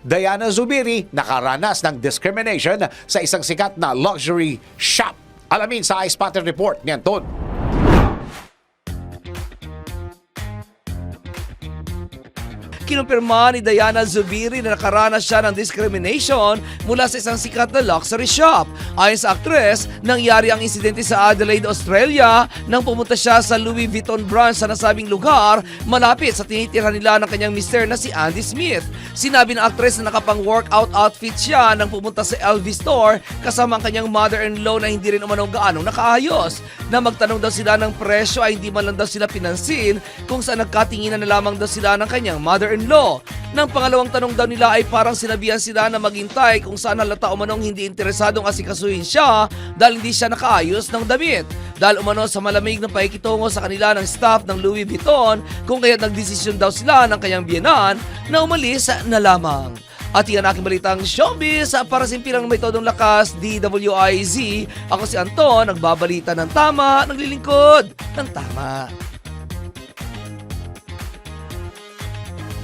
Diana Zubiri nakaranas ng discrimination sa isang sikat na luxury shop. Alamin sa iSpotter Report ni Anton. Kinumpirma ni Diana Zubiri na nakaranas siya ng discrimination mula sa isang sikat na luxury shop. Ayon sa aktres, nangyari ang insidente sa Adelaide, Australia nang pumunta siya sa Louis Vuitton branch sa nasabing lugar malapit sa tinitirhan nila ng kanyang mister na si Andy Smith. Sinabi ng aktres na nakapang workout outfit siya nang pumunta sa LV store kasama ang kanyang mother-in-law na hindi rin umano gaanong nakaayos. Na magtanong daw sila ng presyo ay hindi man lang daw sila pinansin kung saan nagkatinginan na lamang daw sila ng kanyang mother-in-law. Nang pangalawang tanong daw nila ay parang sinabihan sila na maghintay kung saan halata umanong hindi interesadong asikasuhin siya dahil hindi siya nakaayos ng damit. Dahil umano sa malamig na pakikitungo sa kanila ng staff ng Louis Vuitton kung kaya nagdesisyon daw sila ng kanyang biyanan na umalis na lamang. At yan aking balitang showbiz para simpilang may todong lakas DWIZ. Ako si Anton, nagbabalita ng tama, naglilingkod ng tama.